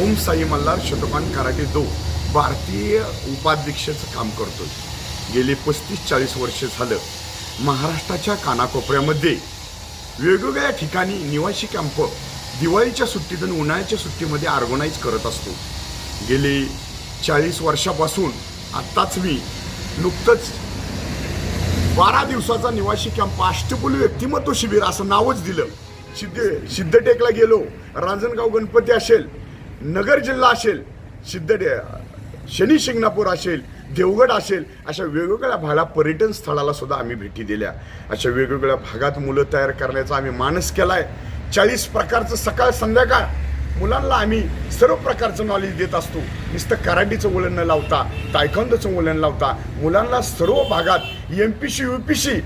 Om Sai Malhar Shatpan karate दो भारतीय उपाध्यक्षाचं काम करतोय. गेली पस्तीस चाळीस वर्ष झालं. महाराष्ट्राच्या कानाकोपऱ्यामध्ये वेगवेगळ्या ठिकाणी निवासी कॅम्प दिवाळीच्या सुट्टीत आणि उन्हाळ्याच्या सुट्टीमध्ये ऑर्गनाईज करत असतो. गेली चाळीस वर्षापासून आत्ताच मी नुकतंच बारा दिवसाचा निवासी कॅम्प अष्टपुल व्यक्तिमत्व शिबिर असं नावच दिलं. सिद्ध सिद्धटेकला गेलो. रांजणगाव गणपती असेल. नगर जिल्हा असेल सिद्धडे शनी शिंगणापूर असेल देवगड असेल अशा वेगवेगळ्या भागाला पर्यटन स्थळाला सुद्धा आम्ही भेटी दिल्या. अशा वेगवेगळ्या भागात मुलं तयार करण्याचा आम्ही मानस केला आहे चाळीस प्रकारचं सकाळ संध्याकाळ मुलांना आम्ही सर्व प्रकारचं नॉलेज देत असतो. नुसतं कराटीचं वळण न लावता तायखंदचं वळण लावता मुलांना सर्व भागात M P C U P C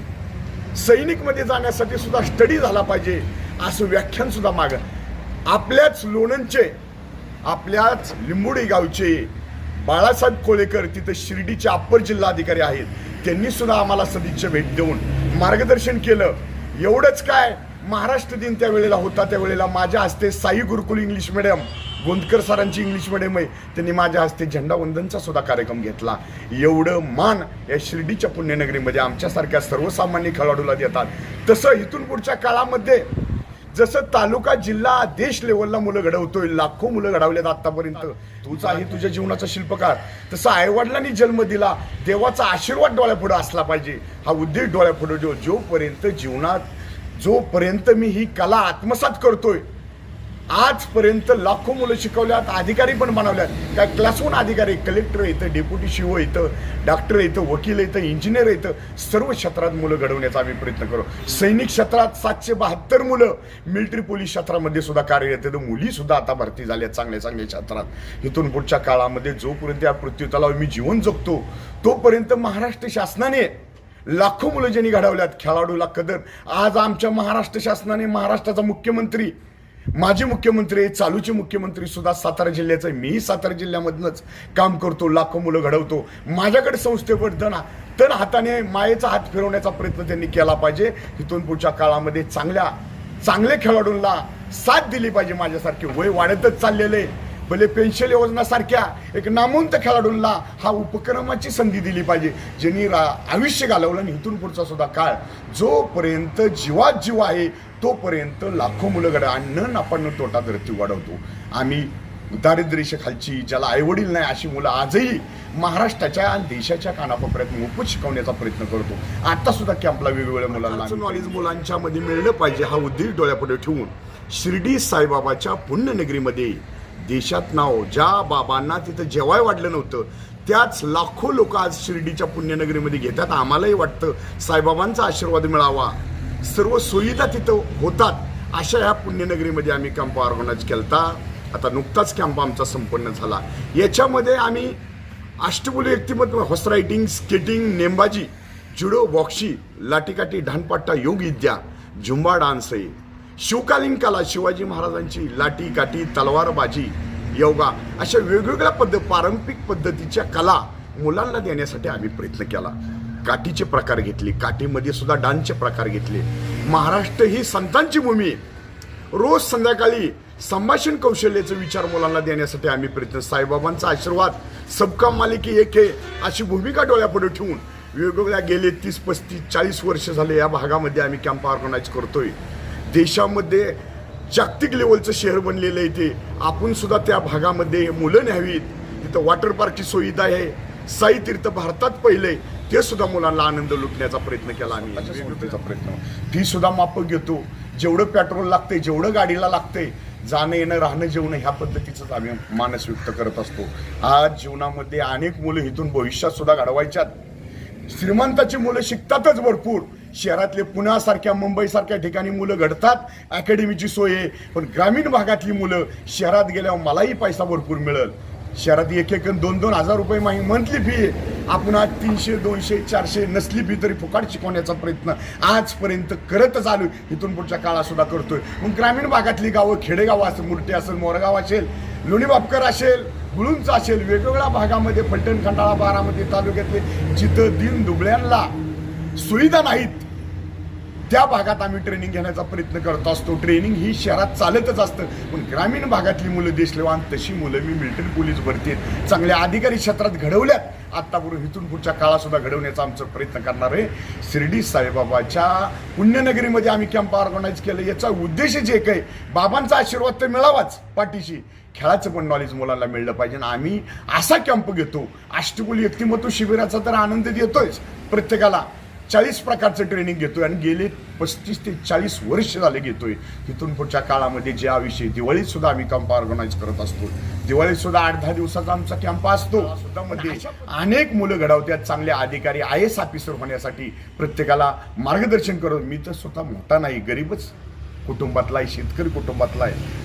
सैनिकमध्ये जाण्यासाठी सुद्धा स्टडी झाला पाहिजे असं व्याख्यानसुद्धा मागं माग. आपल्याच लोणंदचे आपल्याच लिंबुडी गावचे बाळासाहेब कोळेकर तिथं शिर्डीचे अप्पर जिल्हाधिकारी आहेत. त्यांनी सुद्धा आम्हाला सदिच्छा भेट देऊन मार्गदर्शन केलं. एवढंच काय महाराष्ट्र दिन त्या वेळेला होता त्या वेळेला माझ्या हस्ते साई गुरुकुल इंग्लिश मिडियम गोंदकर सरांची इंग्लिश मिडियम आहे. त्यांनी माझ्या हस्ते झेंडावंदनचा सुद्धा कार्यक्रम घेतला. एवढं मान या शिर्डीच्या पुण्यनगरीमध्ये आमच्यासारख्या सर्वसामान्य खेळाडूला देतात. तसं इथून पुढच्या काळामध्ये जसं तालुका जिल्हा देश लेवलला मुलं घडवतोय लाखो मुलं घडवलेत आतापर्यंत. तूच आहे तुझ्या जीवनाचा शिल्पकार. तसं आईवडिलांनी जन्म दिला देवाचा आशीर्वाद डोळ्यापुढे असला पाहिजे. हा उद्देश डोळ्यापुढे जो जोपर्यंत जीवनात जोपर्यंत मी ही कला आत्मसात करतोय आजपर्यंत लाखो मुलं शिकवल्यात अधिकारी पण बनवल्यात. काय क्लासहून अधिकारी कलेक्टर येतं डेप्युटी शिओ येतं डॉक्टर येतं वकील येतं इंजिनियर येतं सर्व क्षेत्रात मुलं घडवण्याचा आम्ही प्रयत्न करू. सैनिक क्षेत्रात सातशे बहात्तर मुलं मिलिटरी पोलीस क्षेत्रामध्ये सुद्धा कार्यरत आहेत. मुलीसुद्धा आता भरती झाल्या चांगल्या चांगल्या क्षेत्रात. इथून पुढच्या काळामध्ये जोपर्यंत या पृथ्वीतलावर मी जीवन जगतो तोपर्यंत महाराष्ट्र शासनाने लाखो मुलं ज्यांनी घडवल्यात खेळाडूला कदर. आज आमच्या महाराष्ट्र शासनाने महाराष्ट्राचा मुख्यमंत्री माजी मुख्यमंत्री आहे, चालूचे मुख्यमंत्री सुद्धा सातारा जिल्ह्याचं आहे. मीही सातारा जिल्ह्यामधनंच काम करतो लाखो मुलं घडवतो. माझ्याकडे संस्थेवर तण तर हाताने मायेचा हात फिरवण्याचा प्रयत्न त्यांनी केला पाहिजे. इथून पुढच्या काळामध्ये चांगल्या चांगल्या खेळाडूंना साथ दिली पाहिजे माझ्यासारखे. वय वाढतच चाललेले भले पेन्शन योजनासारख्या एक नामवंत खेळाडूंना हा उपक्रमाची संधी दिली पाहिजे. ज्यांनी रा आयुष्य घालवलं आणि इथून पुढचा सुद्धा काळ जोपर्यंत जीवात जीव आहे तोपर्यंत लाखो मुलं घडा अन्न आपण तोटा धरती वाढवतो. आम्ही दारिद्र्यरेषेखालची ज्याला आईवडील नाही अशी मुलं आजही महाराष्ट्राच्या आणि देशाच्या कानाकोपऱ्यात मोफत शिकवण्याचा प्रयत्न करतो. आता सुद्धा कॅम्पला वेगवेगळ्या मुलांना नॉलेज मुलांच्या मध्ये मिळलं पाहिजे हा उद्देश डोळ्यापुढे ठेवून. शिर्डी साईबाबाच्या पुण्यनगरीमध्ये देशात नाव ज्या बाबांना तिथं जेवाय वाढलं नव्हतं त्याच लाखो लोक आज शिर्डीच्या पुण्यनगरीमध्ये घेतात. आम्हालाही वाटतं साईबाबांचा आशीर्वाद मिळावा. सर्व सुविधा तिथं होतात. अशा ह्या पुण्यनगरीमध्ये आम्ही कॅम्प ऑर्गनाईज केलता. आता नुकताच कॅम्प आमचा संपन्न झाला. याच्यामध्ये आम्ही अष्टबुली व्यक्तिमत्व हॉर्स रायडिंग स्केटिंग नेमबाजी जुडो बॉक्सी लाटीकाठी ढानपाट्टा योग विद्या झुंबा डान्स आहे शिवकालीन कला शिवाजी महाराजांची लाटी काठी तलवारबाजी योगा अशा वेगवेगळ्या पद्धत पारंपरिक पद्धतीच्या कला मुलांना देण्यासाठी आम्ही प्रयत्न केला. काठीचे प्रकार घेतले काठीमध्ये सुद्धा डान्सचे प्रकार घेतले. महाराष्ट्र ही संतांची भूमी. रोज संध्याकाळी संभाषण कौशल्याचा विचार मुलांना देण्यासाठी आम्ही प्रयत्न साईबाबांचा आशीर्वाद सबका मालिकी एक आहे अशी भूमिका डोळ्यापुढे ठेवून वेगवेगळ्या गेले तीस पस्तीस चाळीस वर्ष झाले या भागामध्ये आम्ही कॅम्प ऑर्गनाईज करतोय. देशामध्ये जागतिक लेवलचं शहर बनलेलं आहे ते आपण सुद्धा त्या भागामध्ये मुलं न्यावीत. तिथं वॉटर पार्कची सुविधा आहे. साई तीर्थ भारतात पहिले ते सुद्धा मुलांना आनंद लुटण्याचा प्रयत्न केला आम्ही. प्रयत्न. फी सुद्धा मापक घेतो. जेवढं पेट्रोल लागतंय जेवढं गाडीला लागतंय जाणं येणं राहणं जेवणं ह्या पद्धतीचंच आम्ही मानस व्यक्त करत असतो. आज जीवनामध्ये अनेक मुलं इथून भविष्यात सुद्धा घडवायच्यात. श्रीमंताची मुलं शिकतातच भरपूर. शहरातले पुण्यासारख्या मुंबईसारख्या ठिकाणी मुलं घडतात अकॅडमीची सोय आहे. पण ग्रामीण भागातली मुलं शहरात गेल्यावर मलाही पैसा भरपूर मिळेल. शहरात एक एक दोन दोन हजार रुपये माही मंथली फी आहे आपण आज तीनशे दोनशे चारशे नसली फी तरी फुकाट शिकवण्याचा प्रयत्न आजपर्यंत करतच आलो इथून पुढच्या काळातसुद्धा करतोय. मग ग्रामीण भागातली गावं खेडेगावं असेल मुर्टे असेल मोरगाव असेल लोणी बापकर असेल गुळूंचा असेल वेगवेगळ्या भागामध्ये फलटण खंडाळा बारामती तालुक्यातले जिथं दिन दुबळ्यांना सुविधा नाहीत त्या भागात आम्ही ट्रेनिंग घेण्याचा प्रयत्न करत असतो. ट्रेनिंग ही शहरात चालतच असतं. पण ग्रामीण भागातली मुलं देशलेवान तशी मुलं मी मिलिटरी पोलीस भरतीत चांगल्या अधिकारी क्षेत्रात घडवल्यात. आत्तापूर्वी इथून पुढच्या काळासुद्धा घडवण्याचा आमचा प्रयत्न करणार आहे. शिर्डी साईबाबाच्या पुण्यनगरीमध्ये आम्ही कॅम्प ऑर्गनाईज केलं. याचा उद्देश जे काही बाबांचा आशीर्वाद तर मिळावाच पाठीशी. खेळाचं पण नॉलेज मुलांना मिळलं पाहिजे. आणि आम्ही असा कॅम्प घेतो. अष्टकुल व्यक्तिमत्व शिबिराचा तर आनंद देतोयच. प्रत्येकाला चाळीस प्रकारचं ट्रेनिंग घेतोय आणि गेले पस्तीस ते चाळीस वर्ष झाले घेतोय. तिथून पुढच्या काळामध्ये ज्या विषयी दिवाळीत सुद्धा आम्ही कॅम्प ऑर्गनाईज करत असतो. दिवाळीत सुद्धा आठ दहा दिवसाचा आमचा कॅम्प असतो. सुद्धा मध्ये अनेक मुलं घडवतात चांगले अधिकारी आय एस ऑफिसर होण्यासाठी प्रत्येकाला मार्गदर्शन करत. मी तर स्वतः मोठा नाही गरीबच कुटुंबातला आहे शेतकरी कुटुंबातला आहे.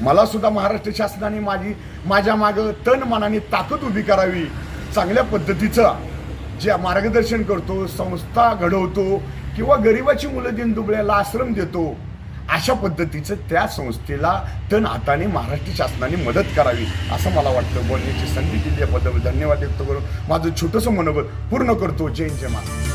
मला सुद्धा महाराष्ट्र शासनाने माझी माझ्या मागं तन मनाने ताकद उभी करावी. चांगल्या पद्धतीचं जे मार्गदर्शन करतो संस्था घडवतो किंवा गरिबाची मुलं दिन दुबळ्याला आश्रम देतो अशा पद्धतीचं त्या संस्थेला तन हाताने महाराष्ट्र शासनाने मदत करावी असं मला वाटतं. बोलण्याची संधी दिली याबद्दल धन्यवाद व्यक्त करून. माझं छोटंसं मनोबल पूर्ण करतो. जय जय महाराज